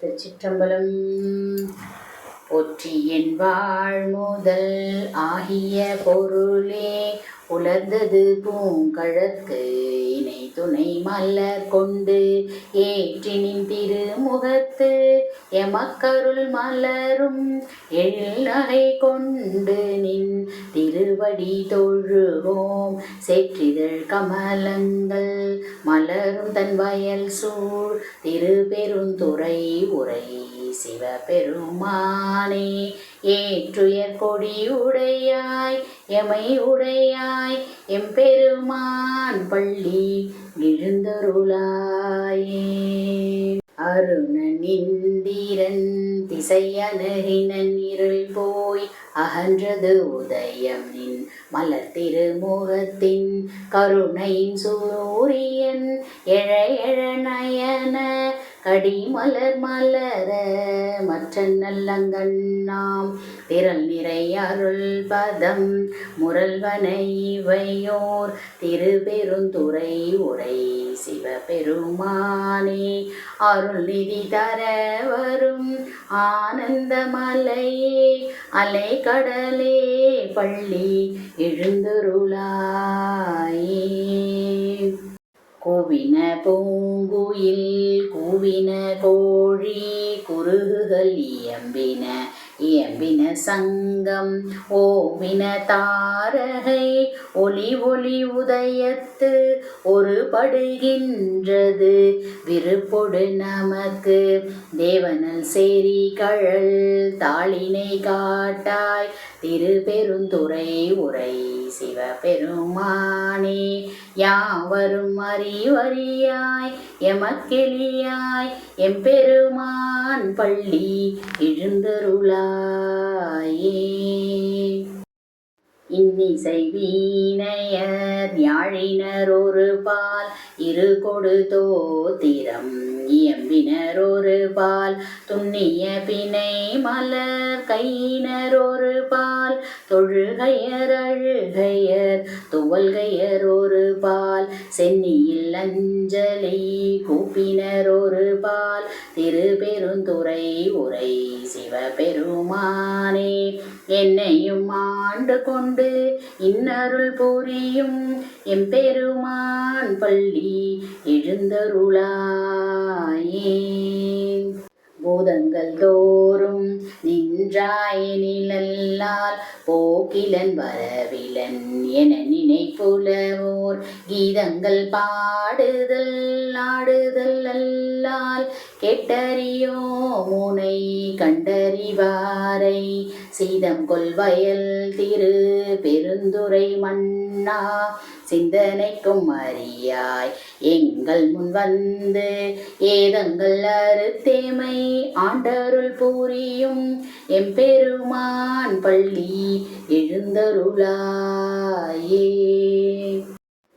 திருச்சிற்றம்பலம் போற்றி என் வாழ் முதல் ஆகிய பொருளே. உலர்ந்தது பூங்கழற்கு இணை துணை மலர் கொண்டு ஏற்றினின் திருமுகத்து எமக்கருள் மலரும் எழில்நகை கொண்டு நின் திருவடி தொழுவோம். செற்றிதழ் கமலங்கள் மலரும் தன் வயல் சூழ் திருபெருந்துறை உரை சிவபெருமானே ஏற்றுயர் கொடி உடையாய் எமை உடையாய் எம்பெருமான் பள்ளி எழுந்தருளாயே அருணன் திசையனகினன் இருள் போய் அகன்றது உதயம் நின் மலர் திருமுகத்தின் கருணையின் சூரியன் எழ எழ நயன கடிமலர் மலர மற்ற நல்லங்கண்ணாம் திரள் நிறைய அருள் பதம் முரல்வனை இவையோர். திருப்பெருந்துறை உரை சிவபெருமானே. அருள் நிதி தர வரும் ஆனந்த மலையே. அலை கடலே பள்ளி எழுந்தருளாயே. கூவின பூங்குயில் கூவின கோழி குருகுகள் இயம்பின. இயம்பின சங்கம் ஓமின தாரகை ஒளி ஒளி உதயத்து ஒரு படுகின்றது விருப்பொடு நமக்கு தேவனல் சேரி கழல் தாளினை காட்டாய் திருப்பெருந்துறை உரை சிவபெருமானே. யாவரும் அறிவறியாய் எமக்கெளியாய் எம்பெருமான் பள்ளி எழுந்தருளாய் இன்னிசை வீணையர் யாழினர் ஒரு பால் இரு கொடு தோத்திரம் இயம்பினர் ஒரு பால் துண்ணிய பிணை மலர் கையினர் ஒரு பால் தொழுகையர் அழுகையர் துவல்கையர் ஒரு பால் சென்னியில் அஞ்சலி கூப்பினர் ஒரு பால் திருப்பெருந்துறை உரை சிவபெருமானே என்னையும் ஆண்டு கொண்டு இன்னருள் புரியும் எம்பெருமான் பள்ளி எழுந்தருளாயே. பூதங்கள் தோறும் நின்றாயனிலல்லால் போக்கிலன் வரவிலன் என நினைப்புலவோர் கீதங்கள் பாடுதல் ஆடுதல் அல்லால் கெட்டறியோ? முனை கண்டறிவாரை. சீதம் கொள்வயல் திரு பெருந்துரை மன்னா. சிந்தனைக்கும் அறியாய் எங்கள் முன் வந்து ஏதங்கள் அறுத்தேமை ஆண்டருள் புரியும் எம்பெருமான் பள்ளி எழுந்தருளாயே.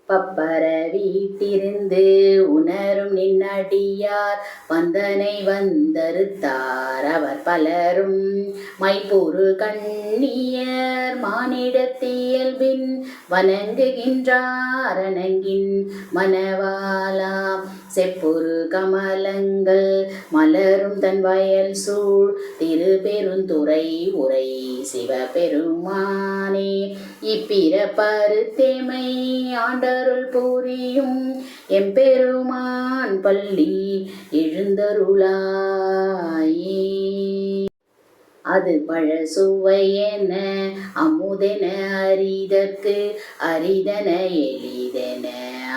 பப்பர வீட்டிருந்து உணரும் நின்னடியார் வந்தனை வந்தறுத்தார் அவர் பலரும். மைப்பூரு கண்ணியர் மானிடத்தியல்பின். வணங்குகின்றார் அணங்கின் மணவாலாம் செப்புரு கமலங்கள் மலரும் தன் வயல் சூழ். திருப்பெருந்துறை உரை சிவபெருமானே இப்பிற பருத்தேமை ஆண்டருள் புரியும். எம்பெருமான் பள்ளி எழுந்தருளாயே. அது பழ சுவையென அமுதென அரிதற்கு அரிதன எளிதென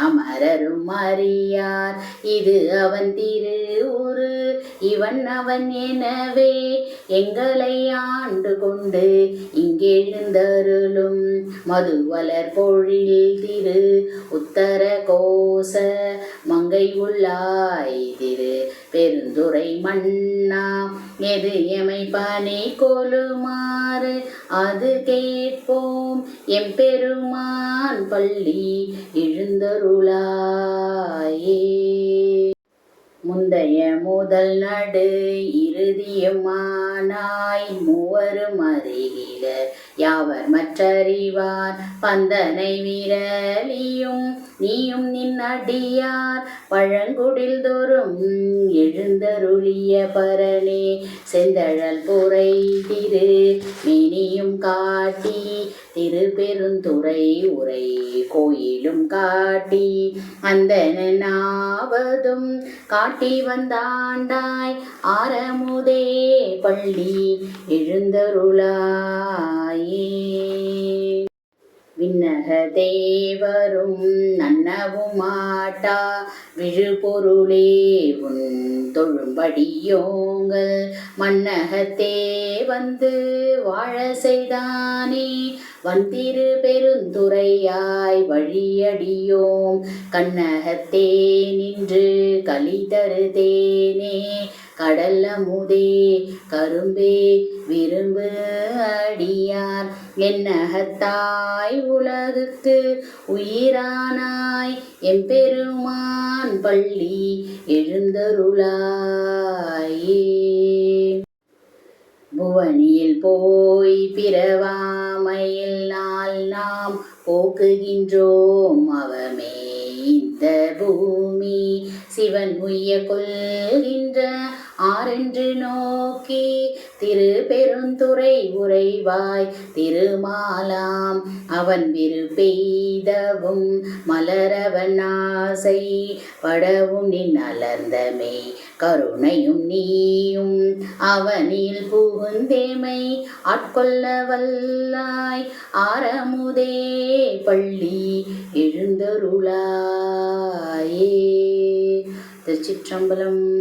அமரரும் அறியார். இது அவன் திரு உரு இவன் அவன் எனவே எங்களை ஆண்டு கொண்டு இங்கெழுந்தருளும். மதுவலர் பொழில் திரு உத்தர கோச மங்கை உள்ளாய் திரு பெருந்துரை மன்னா எது எமை பனை கொலுமாறு அது கேட்போம் எம்பெருமான் பள்ளி எழுந்தருளாயே. முந்தைய முதல் நடு இரு இறுதியுமானாய் மூவரும் அறிகிற யாவர் மற்றறிவார்? பந்தனை விரலியும் நீயும் நின் அடியார். பழங்குடில் தோறும் எழுந்தருளிய பரணே செந்தழல் புரை திரு மினியும் காட்டி திருப்பெருந்துறை உரை கோயிலும் காட்டி அந்த நாவதும் காட்டி வந்தாண்டாய். ஆரமுதே பள்ளி எழுந்தருளாயே. விண்ணக தேவரும் நன்னவுமாட்டா விழுபொருளே உன் தொழும்படியோங்கள். மன்னகத்தே வந்து வாழ செய்தானே வந்திரு பெருந்துரையாய் வழியடியோம். கண்ணகத்தே நின்று களி கடல்ல முதே கரும்பே விரும்பு அடியார். என்னகத்தாய் உலகுக்கு உயிரானாய். எம்பெருமான் பள்ளி எழுந்தருளாயே. புவனியில் போய் பிறவாமையில் நாள் நாம் போக்குகின்றோம் அவமே. இந்த பூமி சிவன் உய்ய கொள்கின்ற ஆரென்று நோக்கி திரு பெருந்துறை உறைவாய் திருமாலாம் அவன் விருப்பெய்தவும் மலரவன் ஆசை படவும் நின் அலர்ந்தமே கருணையும் நீயும் அவனில் புகுந்தேமை ஆட்கொள்ள வல்லாய் ஆரமுதே பள்ளி எழுந்தருளாயே. திருச்சிற்றம்பலம்